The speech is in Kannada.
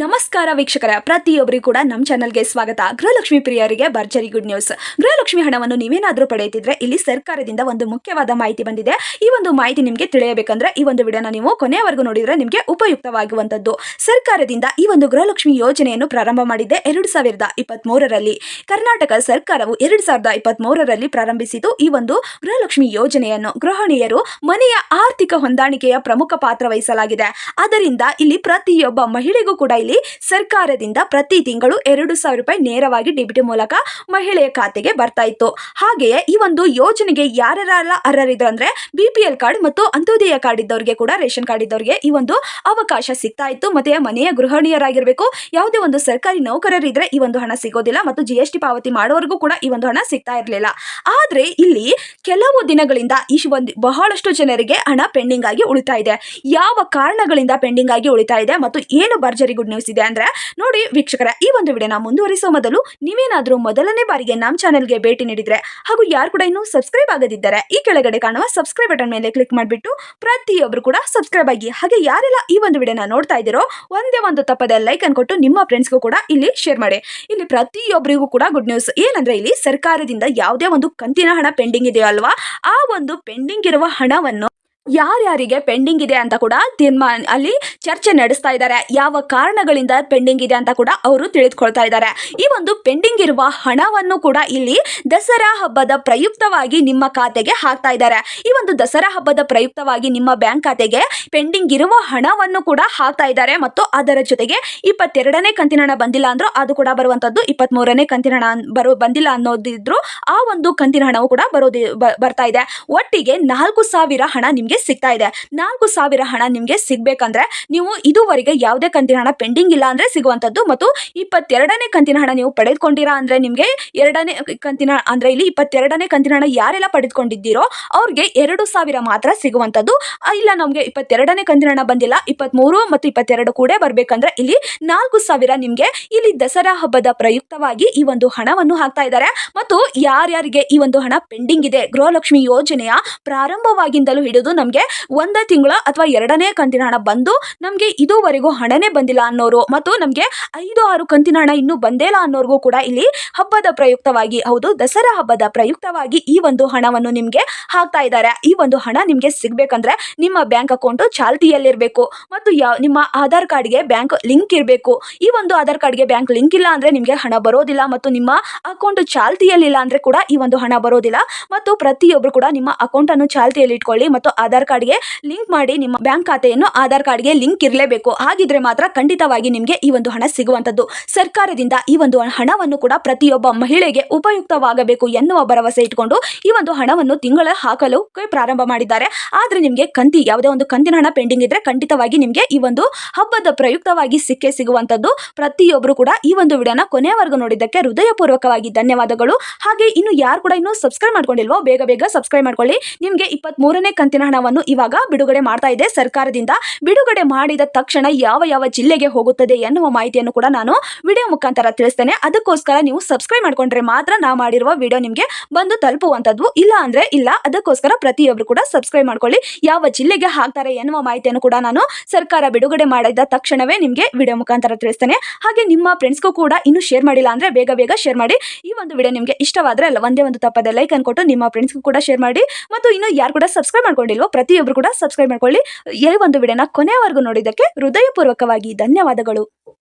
ನಮಸ್ಕಾರ ವೀಕ್ಷಕರ, ಪ್ರತಿಯೊಬ್ಬರಿಗೂ ಕೂಡ ನಮ್ಮ ಚಾನಲ್ಗೆ ಸ್ವಾಗತ. ಗೃಹಲಕ್ಷ್ಮಿ ಪ್ರಿಯರಿಗೆ ಭರ್ಜರಿ ಗುಡ್ ನ್ಯೂಸ್ ಗೃಹಲಕ್ಷ್ಮಿ ಹಣವನ್ನು ನೀವೇನಾದರೂ ಪಡೆಯುತ್ತಿದ್ರೆ ಇಲ್ಲಿ ಸರ್ಕಾರದಿಂದ ಒಂದು ಮುಖ್ಯವಾದ ಮಾಹಿತಿ ಬಂದಿದೆ. ಈ ಒಂದು ಮಾಹಿತಿ ನಿಮಗೆ ತಿಳಿಯಬೇಕಂದ್ರೆ ಈ ಒಂದು ವಿಡಿಯೋನ ನೀವು ಕೊನೆಯವರೆಗೂ ನೋಡಿದರೆ ನಿಮಗೆ ಉಪಯುಕ್ತವಾಗುವಂಥದ್ದು. ಸರ್ಕಾರದಿಂದ ಈ ಒಂದು ಗೃಹಲಕ್ಷ್ಮಿ ಯೋಜನೆಯನ್ನು ಪ್ರಾರಂಭ ಮಾಡಿದೆ ಎರಡು ಸಾವಿರದ ಇಪ್ಪತ್ತ್ಮೂರರಲ್ಲಿ ಕರ್ನಾಟಕ ಸರ್ಕಾರವು ಎರಡು ಸಾವಿರದ ಇಪ್ಪತ್ತ್ಮೂರರಲ್ಲಿ ಪ್ರಾರಂಭಿಸಿತು ಈ ಒಂದು ಗೃಹಲಕ್ಷ್ಮಿ ಯೋಜನೆಯನ್ನು ಗೃಹಿಣಿಯರು ಮನೆಯ ಆರ್ಥಿಕ ಹೊಂದಾಣಿಕೆಯ ಪ್ರಮುಖ ಪಾತ್ರ ವಹಿಸಲಾಗಿದೆ. ಆದ್ದರಿಂದ ಇಲ್ಲಿ ಪ್ರತಿಯೊಬ್ಬ ಮಹಿಳೆಗೂ ಕೂಡ ಇಲ್ಲಿ ಸರ್ಕಾರದಿಂದ ಪ್ರತಿ ತಿಂಗಳು ಎರಡು ಸಾವಿರ ರೂಪಾಯಿ ನೇರವಾಗಿ ಡಿಬಿಟಿ ಮೂಲಕ ಮಹಿಳೆಯ ಖಾತೆಗೆ ಬರ್ತಾ ಇತ್ತು. ಹಾಗೆಯೇ ಈ ಒಂದು ಯೋಜನೆಗೆ ಯಾರ್ಯಾರೆಲ್ಲ ಅರ್ಹರಿದ್ರು ಅಂದ್ರೆ ಬಿಪಿಎಲ್ ಕಾರ್ಡ್ ಮತ್ತು ಅಂತ್ಯೋದಯ ಕಾರ್ಡ್ ಇದ್ದವರಿಗೆ ಕೂಡ ರೇಷನ್ ಕಾರ್ಡ್ ಇದ್ದವರಿಗೆ ಈ ಒಂದು ಅವಕಾಶ ಸಿಗ್ತಾ ಇತ್ತು. ಮತ್ತೆ ಮನೆಯ ಗೃಹಿಣಿಯರಾಗಿರ್ಬೇಕು. ಯಾವುದೇ ಒಂದು ಸರ್ಕಾರಿ ನೌಕರರಿದ್ರೆ ಈ ಒಂದು ಹಣ ಸಿಗೋದಿಲ್ಲ ಮತ್ತು ಜಿ ಎಸ್ ಟಿ ಪಾವತಿ ಮಾಡೋವರೆಗೂ ಕೂಡ ಈ ಒಂದು ಹಣ ಸಿಗ್ತಾ ಇರಲಿಲ್ಲ. ಆದ್ರೆ ಇಲ್ಲಿ ಕೆಲವು ದಿನಗಳಿಂದ ಈ ಒಂದು ಬಹಳಷ್ಟು ಜನರಿಗೆ ಹಣ ಪೆಂಡಿಂಗ್ ಆಗಿ ಉಳಿತಾ ಇದೆ. ಯಾವ ಕಾರಣಗಳಿಂದ ಪೆಂಡಿಂಗ್ ಆಗಿ ಉಳಿತಾ ಇದೆ ಮತ್ತು ಏನು ಭರ್ಜರಿ ಗುಡ್ ನ್ಯೂಸ್ ಇದೆ ಅಂದ್ರೆ ನೋಡಿ ವೀಕ್ಷಕರ, ಈ ಒಂದು ವಿಡಿಯೋನ ಮುಂದುವರಿಸುವ ಮೊದಲು ನೀವೇನಾದರೂ ಮೊದಲನೇ ಬಾರಿಗೆ ನಮ್ಮ ಚಾನೆಲ್ಗೆ ಭೇಟಿ ನೀಡಿದ್ರೆ ಹಾಗೂ ಯಾರು ಕೂಡ ಇನ್ನೂ ಸಬ್ಸ್ಕ್ರೈಬ್ ಆಗದಿದ್ದರೆ, ಈ ಕೆಳಗಡೆ ಕಾಣುವ ಸಬ್ಸ್ಕ್ರೈಬ್ ಬಟನ್ ಮೇಲೆ ಕ್ಲಿಕ್ ಮಾಡಿಬಿಟ್ಟು ಪ್ರತಿಯೊಬ್ಬರು ಕೂಡ ಸಬ್ಸ್ಕ್ರೈಬ್ ಆಗಿ ಹಾಗೆ ಯಾರೆಲ್ಲ ಈ ಒಂದು ವಿಡಿಯೋನ ನೋಡ್ತಾ ಇದ್ದೀರೋ ಒಂದೇ ಒಂದು ತಪ್ಪದೆ ಲೈಕ್ ಅನ್ಕೊಟ್ಟು ನಿಮ್ಮ ಫ್ರೆಂಡ್ಸ್ಗೂ ಕೂಡ ಇಲ್ಲಿ ಶೇರ್ ಮಾಡಿ. ಇಲ್ಲಿ ಪ್ರತಿಯೊಬ್ಬರಿಗೂ ಕೂಡ ಗುಡ್ ನ್ಯೂಸ್ ಏನಂದ್ರೆ ಇಲ್ಲಿ ಸರ್ಕಾರದಿಂದ ಯಾವುದೇ ಒಂದು ಕಂತಿನ ಹಣ ಪೆಂಡಿಂಗ್ ಇದೆಯೋ ಅಲ್ವಾ, ಆ ಒಂದು ಪೆಂಡಿಂಗ್ ಇರುವ ಹಣವನ್ನು ಯಾರ್ಯಾರಿಗೆ ಪೆಂಡಿಂಗ್ ಇದೆ ಅಂತ ಕೂಡ ತೀರ್ಮಾನ ಅಲ್ಲಿ ಚರ್ಚೆ ನಡೆಸ್ತಾ ಇದ್ದಾರೆ. ಯಾವ ಕಾರಣಗಳಿಂದ ಪೆಂಡಿಂಗ್ ಇದೆ ಅಂತ ಕೂಡ ಅವರು ತಿಳಿದುಕೊಳ್ತಾ ಇದ್ದಾರೆ. ಈ ಒಂದು ಪೆಂಡಿಂಗ್ ಇರುವ ಹಣವನ್ನು ಕೂಡ ಇಲ್ಲಿ ದಸರಾ ಹಬ್ಬದ ಪ್ರಯುಕ್ತವಾಗಿ ನಿಮ್ಮ ಖಾತೆಗೆ ಹಾಕ್ತಾ ಇದ್ದಾರೆ. ಈ ಒಂದು ದಸರಾ ಹಬ್ಬದ ಪ್ರಯುಕ್ತವಾಗಿ ನಿಮ್ಮ ಬ್ಯಾಂಕ್ ಖಾತೆಗೆ ಪೆಂಡಿಂಗ್ ಇರುವ ಹಣವನ್ನು ಕೂಡ ಹಾಕ್ತಾ ಇದ್ದಾರೆ. ಮತ್ತು ಅದರ ಜೊತೆಗೆ ಇಪ್ಪತ್ತೆರಡನೇ ಕಂತಿನ ಹಣ ಬಂದಿಲ್ಲ ಅಂದ್ರೂ ಅದು ಕೂಡ ಬರುವಂತದ್ದು ಇಪ್ಪತ್ತ್ ಮೂರನೇ ಕಂತಿನ ಹಣ ಬರೋ ಬಂದಿಲ್ಲ ಅನ್ನೋದಿದ್ರು ಆ ಒಂದು ಕಂತಿನ ಹಣವು ಕೂಡ ಬರೋದಿ ಬರ್ತಾ ಇದೆ. ಒಟ್ಟಿಗೆ ನಾಲ್ಕು ಸಾವಿರ ಹಣ ನಿಮಗೆ ಸಿಗ್ತಾ ಇದೆ. ನಾಲ್ಕು ಸಾವಿರ ಹಣ ನಿಮಗೆ ಸಿಗಬೇಕಂದ್ರೆ ನೀವು ಇದುವರೆಗೆ ಯಾವುದೇ ಕಂತಿನ ಹಣ ಪೆಂಡಿಂಗ್ ಇಲ್ಲ ಅಂದರೆ ಸಿಗುವಂಥದ್ದು ಮತ್ತು ಇಪ್ಪತ್ತೆರಡನೇ ಕಂತಿನ ಹಣ ನೀವು ಪಡೆದುಕೊಂಡಿರಾ ಅಂದರೆ ನಿಮಗೆ ಎರಡನೇ ಕಂತಿನ ಅಂದರೆ ಇಲ್ಲಿ ಇಪ್ಪತ್ತೆರಡನೇ ಕಂತಿನ ಹಣ ಯಾರೆಲ್ಲ ಪಡೆದುಕೊಂಡಿದ್ದೀರೋ ಅವ್ರಿಗೆ ಎರಡು ಸಾವಿರ ಮಾತ್ರ ಸಿಗುವಂಥದ್ದು. ಇಲ್ಲ ನಮಗೆ ಇಪ್ಪತ್ತೆರಡನೇ ಕಂತಿನ ಹಣ ಬಂದಿಲ್ಲ. ಇಪ್ಪತ್ತ್ಮೂರು ಮತ್ತು ಇಪ್ಪತ್ತೆರಡು ಕೂಡ ಬರಬೇಕಂದ್ರೆ ಇಲ್ಲಿ ನಾಲ್ಕು ಸಾವಿರ ನಿಮಗೆ ಇಲ್ಲಿ ದಸರಾ ಹಬ್ಬದ ಪ್ರಯುಕ್ತವಾಗಿ ಈ ಒಂದು ಹಣವನ್ನು ಹಾಕ್ತಾ ಇದ್ದಾರೆ. ಮತ್ತು ಯಾರ್ಯಾರಿಗೆ ಈ ಒಂದು ಹಣ ಪೆಂಡಿಂಗ್ ಇದೆ, ಗೃಹಲಕ್ಷ್ಮಿ ಯೋಜನೆಯ ಪ್ರಾರಂಭವಾಗಿಂದಲೂ ಹಿಡಿದು ನಮಗೆ ಒಂದೇ ತಿಂಗಳ ಅಥವಾ ಎರಡನೇ ಕಂತಿನ ಹಣ ಬಂದು ನಮಗೆ ಇದುವರೆಗೂ ಹಣನೇ ಬಂದಿಲ್ಲ ಅನ್ನೋರು ಮತ್ತು ನಮಗೆ ಐದು ಆರು ಕಂತಿನ ಹಣ ಇನ್ನೂ ಬಂದೇ ಇಲ್ಲ ಅನ್ನೋರ್ಗೂ ಕೂಡ ಇಲ್ಲಿ ಹಬ್ಬದ ಪ್ರಯುಕ್ತವಾಗಿ, ಹೌದು, ದಸರಾ ಹಬ್ಬದ ಪ್ರಯುಕ್ತವಾಗಿ ಈ ಒಂದು ಹಣವನ್ನು ನಿಮಗೆ ಹಾಕ್ತಾ ಇದ್ದಾರೆ. ಈ ಒಂದು ಹಣ ನಿಮಗೆ ಸಿಗಬೇಕಂದ್ರೆ ನಿಮ್ಮ ಬ್ಯಾಂಕ್ ಅಕೌಂಟ್ ಚಾಲ್ತಿಯಲ್ಲಿರಬೇಕು ಮತ್ತು ಯಾವ ನಿಮ್ಮ ಆಧಾರ್ ಕಾರ್ಡ್ಗೆ ಬ್ಯಾಂಕ್ ಲಿಂಕ್ ಇರಬೇಕು. ಈ ಒಂದು ಆಧಾರ್ ಕಾರ್ಡ್ಗೆ ಬ್ಯಾಂಕ್ ಲಿಂಕ್ ಇಲ್ಲ ಅಂದ್ರೆ ನಿಮಗೆ ಹಣ ಬರೋದಿಲ್ಲ ಮತ್ತು ನಿಮ್ಮ ಅಕೌಂಟ್ ಚಾಲ್ತಿಯಲ್ಲಿಲ್ಲ ಅಂದ್ರೆ ಕೂಡ ಈ ಒಂದು ಹಣ ಬರೋದಿಲ್ಲ ಮತ್ತು ಪ್ರತಿಯೊಬ್ಬರು ಕೂಡ ನಿಮ್ಮ ಅಕೌಂಟನ್ನು ಚಾಲ್ತಿಯಲ್ಲಿ ಇಟ್ಕೊಳ್ಳಿ ಮತ್ತು ಆಧಾರ್ ಕಾರ್ಡ್ಗೆ ಲಿಂಕ್ ಮಾಡಿ ನಿಮ್ಮ ಬ್ಯಾಂಕ್ ಖಾತೆಯನ್ನು ಆಧಾರ್ ಕಾರ್ಡ್ಗೆ ಲಿಂಕ್ ಇರಲೇಬೇಕು. ಹಾಗಿದ್ರೆ ಮಾತ್ರ ಖಂಡಿತವಾಗಿ ನಿಮಗೆ ಈ ಒಂದು ಹಣ ಸಿಗುವಂತದ್ದು ಸರ್ಕಾರದಿಂದ ಈ ಒಂದು ಹಣವನ್ನು ಕೂಡ ಪ್ರತಿಯೊಬ್ಬ ಮಹಿಳೆಗೆ ಉಪಯುಕ್ತವಾಗಬೇಕು ಎನ್ನುವ ಭರವಸೆ ಇಟ್ಕೊಂಡು ಈ ಒಂದು ಹಣವನ್ನು ತಿಂಗಳ ಹಾಕಲು ಪ್ರಾರಂಭ ಮಾಡಿದ್ದಾರೆ. ಆದರೆ ನಿಮಗೆ ಕಂತಿ, ಯಾವುದೇ ಒಂದು ಕಂತಿನ ಹಣ ಪೆಂಡಿಂಗ್ ಇದ್ರೆ ಖಂಡಿತವಾಗಿ ನಿಮಗೆ ಈ ಒಂದು ಹಬ್ಬದ ಪ್ರಯುಕ್ತವಾಗಿ ಸಿಕ್ಕೇ ಸಿಗುವಂತದ್ದು ಪ್ರತಿಯೊಬ್ಬರು ಕೂಡ ಈ ಒಂದು ವಿಡಿಯೋನ ಕೊನೆಯವರೆಗೂ ನೋಡಿದ್ದಕ್ಕೆ ಹೃದಯಪೂರ್ವಕವಾಗಿ ಧನ್ಯವಾದಗಳು. ಹಾಗೆ ಇನ್ನು ಯಾರು ಕೂಡ ಇನ್ನೂ ಸಬ್ಸ್ಕ್ರೈಬ್ ಮಾಡ್ಕೊಂಡಿಲ್ವೋ, ಬೇಗ ಬೇಗ ಸಬ್ಸ್ಕ್ರೈಬ್ ಮಾಡ್ಕೊಳ್ಳಿ. ನಿಮಗೆ ಇಪ್ಪತ್ತ್ ಮೂರನೇ ಕಂತಿನ ಹಣವನ್ನು ಇವಾಗ ಬಿಡುಗಡೆ ಮಾಡ್ತಾ ಇದೆ ಸರ್ಕಾರದಿಂದ. ಬಿಡುಗಡೆ ಮಾಡಿದ ತಕ್ಷಣ ಯಾವ ಯಾವ ಜಿಲ್ಲೆಗೆ ಹೋಗುತ್ತದೆ ಎನ್ನುವ ಮಾಹಿತಿಯನ್ನು ಕೂಡ ನಾನು ವಿಡಿಯೋ ಮುಖಾಂತರ ತಿಳಿಸ್ತೇನೆ. ಅದಕ್ಕೋಸ್ಕರ ನೀವು ಸಬ್ಸ್ಕ್ರೈಬ್ ಮಾಡ್ಕೊಂಡ್ರೆ ಮಾತ್ರ ನಾ ಮಾಡಿರುವ ವಿಡಿಯೋ ನಿಮಗೆ ಬಂದು ತಲುಪುವಂಥದ್ದು. ಇಲ್ಲ ಅಂದ್ರೆ ಇಲ್ಲ, ಅದಕ್ಕೋಸ್ಕರ ಪ್ರತಿಯೊಬ್ಬರು ಕೂಡ ಸಬ್ಸ್ಕ್ರೈಬ್ ಮಾಡ್ಕೊಳ್ಳಿ. ಯಾವ ಜಿಲ್ಲೆಗೆ ಹಾಕ್ತಾರೆ ಎನ್ನುವ ಮಾಹಿತಿಯನ್ನು ಕೂಡ ನಾನು ಸರ್ಕಾರ ಬಿಡುಗಡೆ ಮಾಡಿದ ತಕ್ಷಣವೇ ನಿಮಗೆ ವಿಡಿಯೋ ಮುಖಾಂತರ ತಿಳಿಸ್ತೇನೆ. ಹಾಗೆ ನಿಮ್ಮ ಫ್ರೆಂಡ್ಸ್ಗೂ ಕೂಡ ಇನ್ನು ಶೇರ್ ಮಾಡಿಲ್ಲ ಅಂದ್ರೆ ಬೇಗ ಬೇಗ ಶೇರ್ ಮಾಡಿ. ಈ ಒಂದು ವಿಡಿಯೋ ನಿಮಗೆ ಇಷ್ಟವಾದ್ರೆ ಅಲ್ಲ, ಒಂದೇ ಒಂದು ತಪ್ಪದೆ ಲೈಕ್ ಅನ್ಕೊಟ್ಟು ನಿಮ್ಮ ಫ್ರೆಂಡ್ಸ್ಗೂ ಕೂಡ ಶೇರ್ ಮಾಡಿ. ಮತ್ತು ಇನ್ನು ಯಾರು ಕೂಡ ಸಬ್ಸ್ಕ್ರೈಬ್ ಮಾಡ್ಕೊಂಡಿಲ್ವೋ ಪ್ರತಿಯೊಬ್ಬರು ಕೂಡ ಸಬ್ಸ್ಕ್ರೈಬ್ ಮಾಡ್ಕೊಳ್ಳಿ. ಈ ಒಂದು ವಿಡಿಯೋನ ಕೊನೆಯವರೆಗೂ ನೋಡಿದ್ದಕ್ಕೆ ಹೃದಯಪೂರ್ವಕವಾಗಿ ಧನ್ಯವಾದಗಳು.